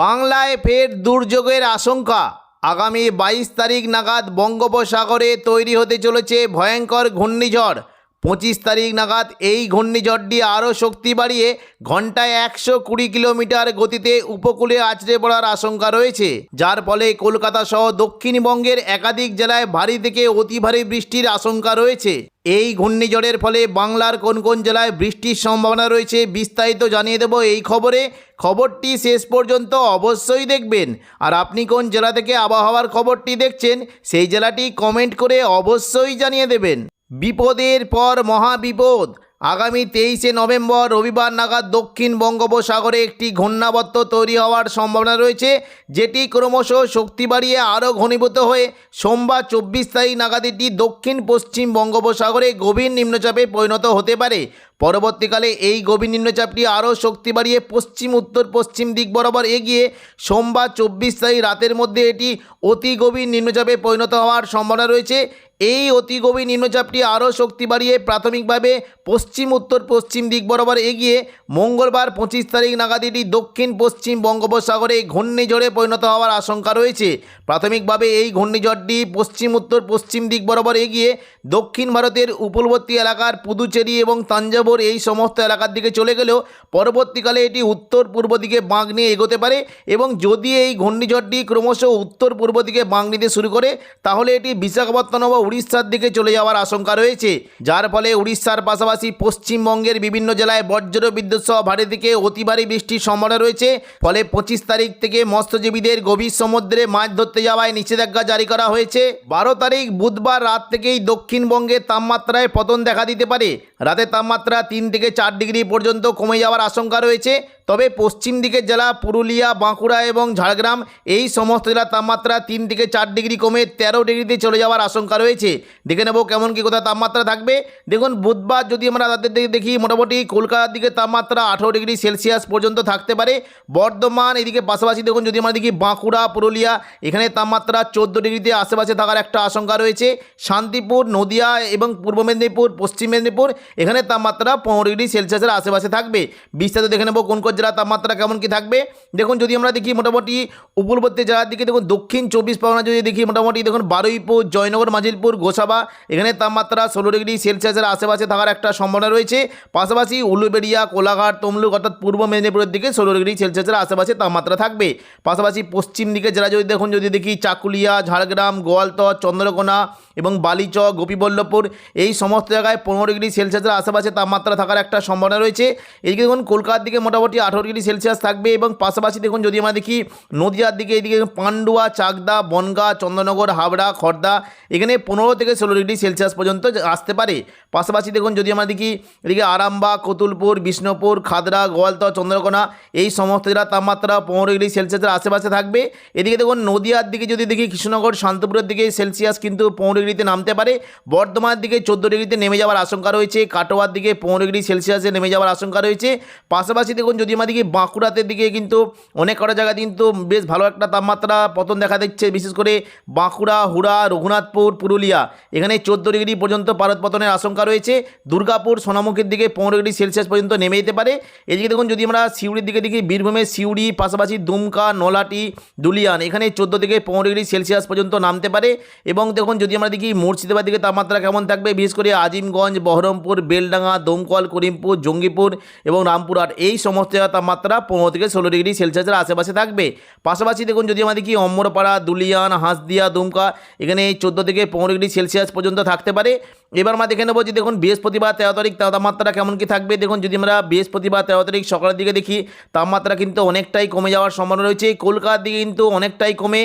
বাংলায় ফের দুর্যোগের আশঙ্কা। আগামী বাইশ তারিখ নাগাদ বঙ্গোপসাগরে তৈরি হতে চলেছে ভয়ঙ্কর ঘূর্ণিঝড়। পঁচিশ তারিখ নাগাদ এই ঘূর্ণিঝড়টি আরও শক্তি বাড়িয়ে ঘন্টায় একশো কুড়ি কিলোমিটার গতিতে উপকূলে আছড়ে পড়ার আশঙ্কা রয়েছে। যার ফলে কলকাতা সহ দক্ষিণবঙ্গের একাধিক জেলায় ভারী থেকে অতি ভারী বৃষ্টির আশঙ্কা রয়েছে। এই ঘূর্ণিঝড়ের ফলে বাংলার কোন কোন জেলায় বৃষ্টির সম্ভাবনা রয়েছে বিস্তারিত জানিয়ে দেব এই খবরে। খবরটি শেষ পর্যন্ত অবশ্যই দেখবেন। আর আপনি কোন জেলা থেকে আবহাওয়ার খবরটি দেখছেন, সেই জেলাটি কমেন্ট করে অবশ্যই জানিয়ে দেবেন। বিপদের পর মহাবিপদ। আগামী তেইশে নভেম্বর, রবিবার নাগাদ দক্ষিণ বঙ্গোপসাগরে একটি ঘূর্ণাবর্ত তৈরি হওয়ার সম্ভাবনা রয়েছে, যেটি ক্রমশ শক্তি বাড়িয়ে আরও ঘনীভূত হয়ে সোমবার চব্বিশ তারিখ নাগাদ এটি দক্ষিণ পশ্চিম বঙ্গোপসাগরে গভীর নিম্নচাপে পরিণত হতে পারে। পরবর্তীকালে এই গভীর নিম্নচাপটি আরও শক্তি বাড়িয়ে পশ্চিম, উত্তর, পশ্চিম দিক বরাবর এগিয়ে সোমবার চব্বিশ তারিখ রাতের মধ্যে এটি অতি গভীর নিম্নচাপে পরিণত হওয়ার সম্ভাবনা রয়েছে। এই অতি গভীর নিম্নচাপটি আরও শক্তি বাড়িয়ে প্রাথমিকভাবে পশ্চিম, উত্তর, পশ্চিম দিক বরাবর এগিয়ে মঙ্গলবার পঁচিশ তারিখ নাগাদ এটি দক্ষিণ, পশ্চিম বঙ্গোপসাগরে ঘূর্ণিঝড়ে পরিণত হওয়ার আশঙ্কা রয়েছে। প্রাথমিকভাবে এই ঘূর্ণিঝড়টি পশ্চিম, উত্তর, পশ্চিম দিক বরাবর এগিয়ে দক্ষিণ ভারতের উপকূলবর্তী এলাকার পুদুচেরি এবং তাঞ্জাবুর এই সমস্ত এলাকার দিকে চলে গেলেও পরবর্তীকালে এটি উত্তর পূর্ব দিকে বাঁক নিয়ে এগোতে পারে এবং যদি এই ঘূর্ণিঝড়টি ক্রমশ উত্তর পূর্ব দিকে বাঁক নিতে শুরু করে, তাহলে এটি বিশাখাপত্তনম বা উড়িষ্যার দিকে চলে যাওয়ার আশঙ্কা রয়েছে। যার ফলে উড়িষ্যার পাশাপাশি পশ্চিমবঙ্গের বিভিন্ন জেলায় বজ্র বিদ্যুৎ সহ ভারী থেকে অতি ভারী বৃষ্টির সম্ভাবনা রয়েছে। ফলে পঁচিশ তারিখ থেকে মৎস্যজীবীদের গভীর সমুদ্রে মাছ ধরতে যাওয়ায় নিষেধাজ্ঞা জারি করা হয়েছে। বারো তারিখ বুধবার রাত থেকেই দক্ষিণবঙ্গের তাপমাত্রায় পতন দেখা দিতে পারে। রাতের তাপমাত্রা তিন থেকে চার ডিগ্রি পর্যন্ত কমে যাওয়ার আশঙ্কা রয়েছে। তবে পশ্চিম দিকের জেলা পুরুলিয়া, বাঁকুড়া এবং ঝাড়গ্রাম, এই সমস্ত জেলার তাপমাত্রা তিন থেকে চার ডিগ্রি কমে তেরো ডিগ্রিতে চলে যাওয়ার আশঙ্কা রয়েছে। দেখে নেব কেমন কী কোথায় তাপমাত্রা থাকবে। দেখুন, বুধবার যদি আমরা তাদের দিকে দেখি, মোটামুটি কলকাতার দিকে তাপমাত্রা আঠেরো ডিগ্রি সেলসিয়াস পর্যন্ত থাকতে পারে। বর্ধমান এদিকে পাশাপাশি দেখুন, যদি আমরা দেখি বাঁকুড়া, পুরুলিয়া, এখানে তাপমাত্রা চোদ্দ ডিগ্রিতে আশেপাশে থাকার একটা আশঙ্কা রয়েছে। শান্তিপুর, নদিয়া এবং পূর্ব মেদিনীপুর, পশ্চিম মেদিনীপুর, এখানে তাপমাত্রা পনেরো ডিগ্রি সেলসিয়াসের আশেপাশে থাকবে। বিস্তারিত দেখে নেব কোন কোন জেলার তাপমাত্রা কেমন কি থাকবে। দেখুন, যদি আমরা দেখি মোটামুটি উপকূলবর্তী জেলার দিকে, দেখুন, দক্ষিণ চব্বিশ পরগনা যদি দেখি মোটামুটি, দেখুন, বারুইপুর, জয়নগর, মাজিলপুর, গোসাবা, এখানে তাপমাত্রা ষোলো ডিগ্রি সেলসিয়াসের আশেপাশে থাকার একটা সম্ভাবনা রয়েছে। পাশাপাশি উলুবেড়িয়া, কোলাঘাট, তমলুক, অর্থাৎ পূর্ব মেদিনীপুরের দিকে ষোলো ডিগ্রি সেলসিয়াসের আশেপাশে তাপমাত্রা থাকবে। পাশাপাশি পশ্চিম দিকে জেলা যদি দেখুন, যদি দেখি চাকুলিয়া, ঝাড়গ্রাম গোয়ালতর চন্দ্রকোনা এবং বালিচক, গোপীবল্লভপুর, এই সমস্ত জায়গায় পনেরো ডিগ্রি সেলসিয়াসের আশেপাশে তাপমাত্রা থাকার একটা সম্ভাবনা রয়েছে। এদিকে দেখুন, কলকাতার দিকে মোটামুটি আঠারো ডিগ্রি সেলসিয়াস থাকবে এবং পাশাপাশি দেখুন, যদি আমরা দেখি নদিয়ার দিকে, এদিকে পান্ডুয়া, চাকদা, বনগা, চন্দ্রনগর, হাবড়া খড়দা এখানে পনেরো থেকে ষোলো ডিগ্রি সেলসিয়াস পর্যন্ত আসতে পারে। পাশাপাশি দেখুন, যদি আমরা দেখি এদিকে আরামবাগ, কতুলপুর, বিষ্ণুপুর, খাদরা গোয়ালতর চন্দ্রকোনা, এই সমস্ত জেলার তাপমাত্রা পনেরো ডিগ্রি সেলসিয়াসের আশেপাশে থাকবে। এদিকে দেখুন, নদিয়ার দিকে যদি দেখি, কৃষ্ণনগর, শান্তপুরের দিকে সেলসিয়াস কিন্তু পনেরো ডিগ্রিতে নামতে পারে। বর্ধমানের দিকে চোদ্দ ডিগ্রিতে নেমে যাওয়ার আশঙ্কা রয়েছে। কাটোয়ার দিকে পনেরো ডিগ্রি সেলসিয়াসে নেমে যাওয়ার আশঙ্কা রয়েছে। পাশাপাশি দেখুন, যদি দেখি বাঁকুড়াতে দিকে কিন্তু অনেক কটা জায়গায় কিন্তু বেশ ভালো একটা তাপমাত্রা পতন দেখা দিচ্ছে, বিশেষ করে বাঁকুড়া, হুড়া, রঘুনাথপুর, পুরুলিয়া। এখানে চোদ্দ ডিগ্রি পর্যন্ত পারদ পতনের আশঙ্কা রয়েছে। দুর্গাপুর, সোনামুখীর দিকে পনেরো ডিগ্রি সেলসিয়াস পর্যন্ত নেমে যেতে পারে। এদিকে দেখুন, যদি আমরা সিউড়ির দিকে দেখি, বীরভূমের সিউড়ি, পাশাপাশি দুমকা, নলাটি, দুলিয়ান, এখানে চোদ্দ থেকে পনেরো ডিগ্রি সেলসিয়াস পর্যন্ত নামতে পারে। এবং দেখুন, যদি আমরা দেখি মুর্শিদাবাদ দিকে তাপমাত্রা কেমন থাকবে, বিশেষ করে আজিমগঞ্জ, বহরমপুর, বেলডাঙ্গা দমকল, করিমপুর, জঙ্গিপুর এবং রামপুরহাট এই সমস্ত তাপমাত্রা পনেরো থেকে ষোলো ডিগ্রি সেলসিয়াসের আশেপাশে থাকবে। পাশাপাশি দেখুন, যদি আমাদের কি অম্বরপাড়া, দুলিয়ান, হাঁসদিয়া, দুমকা, এখানে চোদ্দ থেকে পনেরো ডিগ্রি সেলসিয়াস পর্যন্ত থাকতে পারে। এবার আমরা দেখে নেব যে দেখুন বৃহস্পতিবার তেরো তারিখ তাপমাত্রা কেমন কি থাকবে। দেখুন যদি আমরা বৃহস্পতিবার তেরো তারিখ সকালের দিকে দেখি, তাপমাত্রা কিন্তু অনেকটাই কমে যাওয়ার সম্ভাবনা রয়েছে। কলকাতার দিকে কিন্তু অনেকটাই কমে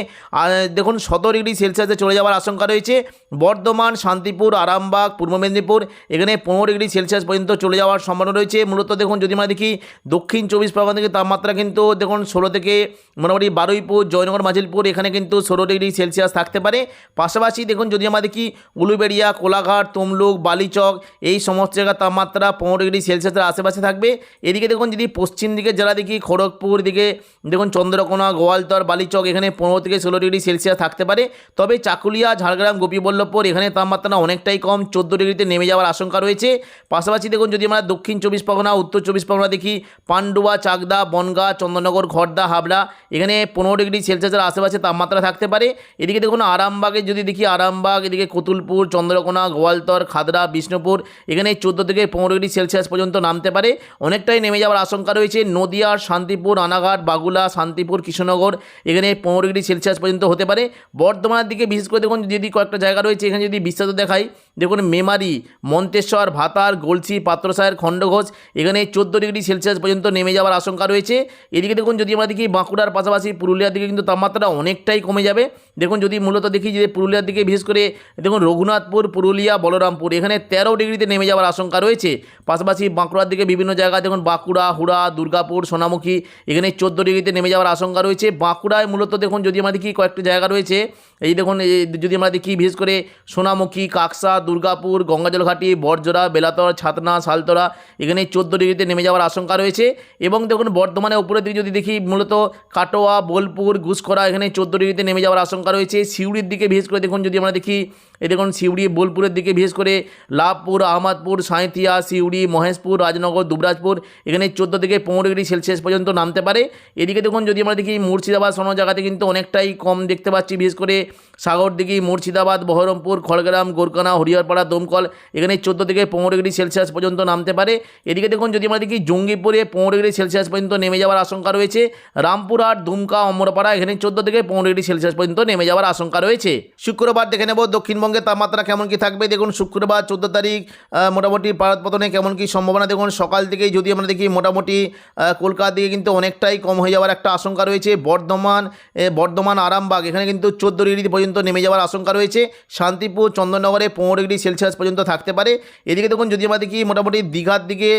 দেখুন সতেরো ডিগ্রি সেলসিয়াসে চলে যাওয়ার আশঙ্কা রয়েছে। বর্ধমান, শান্তিপুর, আরামবাগ, পূর্ব মেদিনীপুর এখানে পনেরো ডিগ্রি সেলসিয়াস পর্যন্ত চলে যাওয়ার সম্ভাবনা রয়েছে। মূলত দেখুন যদি আমরা দেখি, দক্ষিণ চব্বিশ পরগনা থেকে তাপমাত্রা কিন্তু দেখুন ষোলো থেকে মোটামুটি বারুইপুর, জয়নগর, মাজিলপুর এখানে কিন্তু ষোলো ডিগ্রি সেলসিয়াস থাকতে পারে। পাশাপাশি দেখুন যদি আমরা দেখি, উলুবেড়িয়া, কোলাঘাট তমলুক বালিচক এই সমস্ত জায়গার তাপমাত্রা পনেরো ডিগ্রি সেলসিয়াসের আশেপাশে থাকবে। এদিকে দেখুন যদি পশ্চিম দিকে যারা দেখি খড়গপুর দিকে, দেখুন চন্দ্রকোনা, গোয়ালতর বালিচক এখানে পনেরো থেকে ষোলো ডিগ্রি সেলসিয়াস থাকতে পারে। তবে চাকুলিয়া, ঝাড়গ্রাম, গোপীবল্লভপুর, এখানে তাপমাত্রা অনেকটাই কম, চোদ্দ ডিগ্রিতে নেমে যাওয়ার আশঙ্কা রয়েছে। পাশাপাশি দেখুন যদি আমরা দক্ষিণ চব্বিশ পরগনা, উত্তর চব্বিশ পরগনা দেখি, পান্ডুয়া, চাকদা, বনগা, চন্দননগর খড়দা হাবড়া, এখানে পনেরো ডিগ্রি সেলসিয়াসের আশেপাশে তাপমাত্রা থাকতে পারে। এদিকে দেখুন আরামবাগে যদি দেখি, আরামবাগ, এদিকে কতুলপুর, চন্দ্রকোনা গোয়ালতর খাদরা, বিষ্ণুপুর, এখানে চোদ্দ থেকে পনেরো ডিগ্রি সেলসিয়াস পর্যন্ত নামতে পারে। অনেকটাই নেমে যাওয়ার আশঙ্কা রয়েছে। নদিয়া, শান্তিপুর আনাঘাট বাগুলা, শান্তিপুর, কৃষ্ণনগর, এখানে পনেরো ডিগ্রি সেলসিয়াস পর্যন্ত হতে পারে। বর্ধমানের দিকে বিশেষ করে দেখুন, যদি কয়েকটা জায়গা রয়েছে, এখানে যদি বিস্তারিত দেখাই দেখুন, মেমারি, মন্তেশ্বর, ভাতার গলসি পাত্রসায়ের খণ্ডঘোষ, এখানে চোদ্দ ডিগ্রি সেলসিয়াস পর্যন্ত নেমে যাওয়ার আশঙ্কা রয়েছে। এদিকে দেখুন, যদি আমরা দেখি বাঁকুড়ার পাশাপাশি পুরুলিয়ার দিকে কিন্তু তাপমাত্রা অনেকটাই কমে যাবে। দেখুন, যদি মূলত দেখি যে পুরুলিয়ার দিকে, বিশেষ করে দেখুন, রঘুনাথপুর, পুরুলিয়া, বলরামপুর, এখানে তেরো ডিগ্রিতে নেমে যাওয়ার আশঙ্কা রয়েছে। পাশাপাশি বাঁকুড়ার দিকে বিভিন্ন জায়গায় দেখুন, বাঁকুড়া, হুড়া, দুর্গাপুর, সোনামুখী, এখানে চোদ্দ ডিগ্রিতে নেমে যাওয়ার আশঙ্কা রয়েছে। বাঁকুড়ায় মূলত দেখুন, যদি আমরা দেখি কয়েকটি জায়গা রয়েছে এই দেখুন যদি আমরা দেখি, বিশেষ করে সোনামুখী, কাকসা, দুর্গাপুর, গঙ্গাজলঘাটি বরজোড়া বেলাতর, ছাতনা সালতরা এখানে চোদ্দ ডিগ্রিতে নেমে যাওয়ার আশঙ্কা রয়েছে। এবং দেখুন বর্ধমানে উপরের দিকে যদি দেখি, মূলত কাটোয়া, বোলপুর ঘুসখরা এখানে চোদ্দ ডিগ্রিতে নেমে যাওয়ার আশঙ্কা রয়েছে। সিউড়ির দিকে বিশেষ করে দেখুন, যদি আমরা দেখি এই দেখুন সিউড়ি, বোলপুরের দিকে বিশেষ করে লাভপুর, আহমদপুর, সাঁইথিয়া, সিউড়ি, মহেশপুর, রাজনগর, দুবরাজপুর, এখানে চোদ্দ থেকে পনেরো ডিগ্রি সেলসিয়াস পর্যন্ত নামতে পারে। এদিকে দেখুন যদি আমরা দেখি মুর্শিদাবাদ সোনো জায়গাতে কিন্তু অনেকটাই কম দেখতে পাচ্ছি, বিশেষ করে সাগরদিঘি মুর্শিদাবাদ, বহরমপুর, খড়গ্রাম গোরকানা হরিহরপাড়া, দমকল, এখানে চোদ্দ থেকে পনেরো ডিগ্রি সেলসিয়াস পর্যন্ত নামতে পারে। এদিকে দেখুন, যদি আমরা দেখি জঙ্গিপুরে পনেরো ডিগ্রি সেলসিয়াস পর্যন্ত নেমে যাওয়ার আশঙ্কা রয়েছে। রামপুরহাট, দুমকা, অমরপাড়া, এখানে চোদ্দ থেকে পনেরো ডিগ্রি সেলসিয়াস পর্যন্ত নেমে যাওয়ার আশঙ্কা রয়েছে। শুক্রবার দেখে নেব দক্ষিণবঙ্গের তাপমাত্রা কেমন কি থাকবে? দেখুন, শুক্রবার চোদ্দ তারিখ মোটামুটি ভারত পতনে কেমন কি সম্ভাবনা? দেখুন, সকাল থেকেই যদি আমরা দেখি, মোটামুটি কলকাতা দিকে কিন্তু অনেকটাই কম হয়ে যাওয়ার একটা আশঙ্কা রয়েছে। বর্ধমান বর্ধমান, আরামবাগ, এখানে কিন্তু চোদ্দ ডিগ্রি পর্যন্ত নেমে যাওয়ার আশঙ্কা রয়েছে। শান্তিপুর, চন্দননগরে পনেরো ডিগ্রি সেলসিয়াস পর্যন্ত থাকতে পারে। এদিকে দেখুন, যদি আমরা দেখি মোটামুটি দীঘার দিকে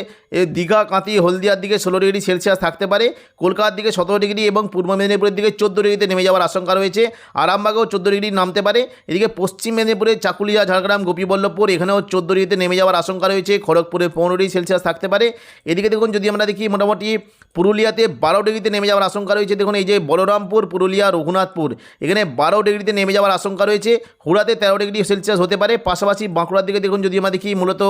দীঘা কাঁতি হলদিয়ার দিকে ষোলো ডিগ্রি সেলসিয়াস থাকতে পারে, কলকাতার দিকে সতেরো ডিগ্রি এবং পূর্ব মেদিনীপুরের দিকে চোদ্দ ডিগ্রিতে নেমে যাওয়ার আশঙ্কা রয়েছে। আরামবাগেও চোদ্দ ডিগ্রি নামতে পারে। এদিকে পশ্চিম মেদিনীপুরের চাকুলিয়া, ঝাড়গ্রাম, গোপীবল্লভপুর, এখানেও চোদ্দ ডিগ্রিতে নেমে যাওয়ার আশঙ্কা রয়েছে। খড়গপুরে পনেরো ডিগ্রি সেলসিয়াস থাকতে পারে। এদিকে দেখুন, যদি আমরা দেখি মোটামুটি পুরুলিয়াতে বারো ডিগ্রিতে নেমে যাওয়ার আশঙ্কা রয়েছে। দেখুন, এই যে বলরামপুর, পুরুলিয়া, রঘুনাথপুর, এখানে বারো ডিগ্রিতে নেমে যাওয়ার আশঙ্কা রয়েছে। হুড়াতে তেরো ডিগ্রি সেলসিয়াস হতে পারে। পাশাপাশি বাঁকুড়ার দিকে দেখুন যদি আমরা দেখি মূলত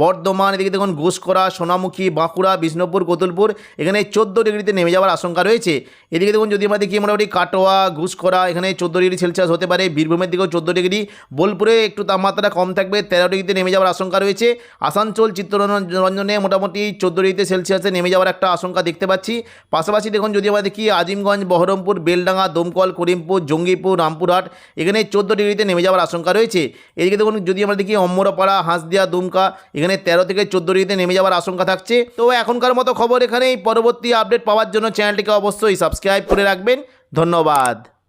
বর্ধমান, এদিকে দেখুন ঘোষকরা, সোনামুখী, বাঁকুড়া, বিষ্ণুপুর, কোতুলপুর, এখানে চোদ্দ ডিগ্রিতে নেমে যাওয়ার আশঙ্কা রয়েছে। এদিকে দেখুন যদি আমরা দেখি মোটামুটি কাটোয়া, ঘুষকরা, এখানে চোদ্দ ডিগ্রি সেলসিয়াস হতে পারে। বীরভূমের দিকেও চোদ্দ ডিগ্রি। বোলপুরে একটু তাপমাত্রা কম থাকবে, তেরো ডিগ্রিতে নেমে যাওয়ার আশঙ্কা রয়েছে। আসানসোল, চিত্তরঞ্জনে মোটামুটি চোদ্দ ডিগ্রিতে সেলসিয়াসে নেমে যাওয়ার একটা আশঙ্কা দেখতে পাচ্ছি। পাশাপাশি দেখুন যদি আমরা দেখি আজিমগঞ্জ, বহরমপুর, বেলডাঙ্গা, দমকল, করিমপুর, জঙ্গিপুর, রামপুরহাট এখানে চোদ্দ ডিগ্রিতে নেমে যাওয়ার আশঙ্কা রয়েছে। এদিকে দেখুন, যদি আমরা দেখি অম্মরপাড়া হাঁসদিয়া, দুমকা, এখানে তেরো থেকে চোদ্দ ডিগ্রিতে নেমে যাওয়ার আশঙ্কা থাকছে। তো এখনকার মতো খবর এখানেই। পরবর্তী আপডেট পাওয়ার জন্য চ্যানেলটিকে অবশ্যই সাবস্ক্রাইব করে রাখবেন। ধন্যবাদ।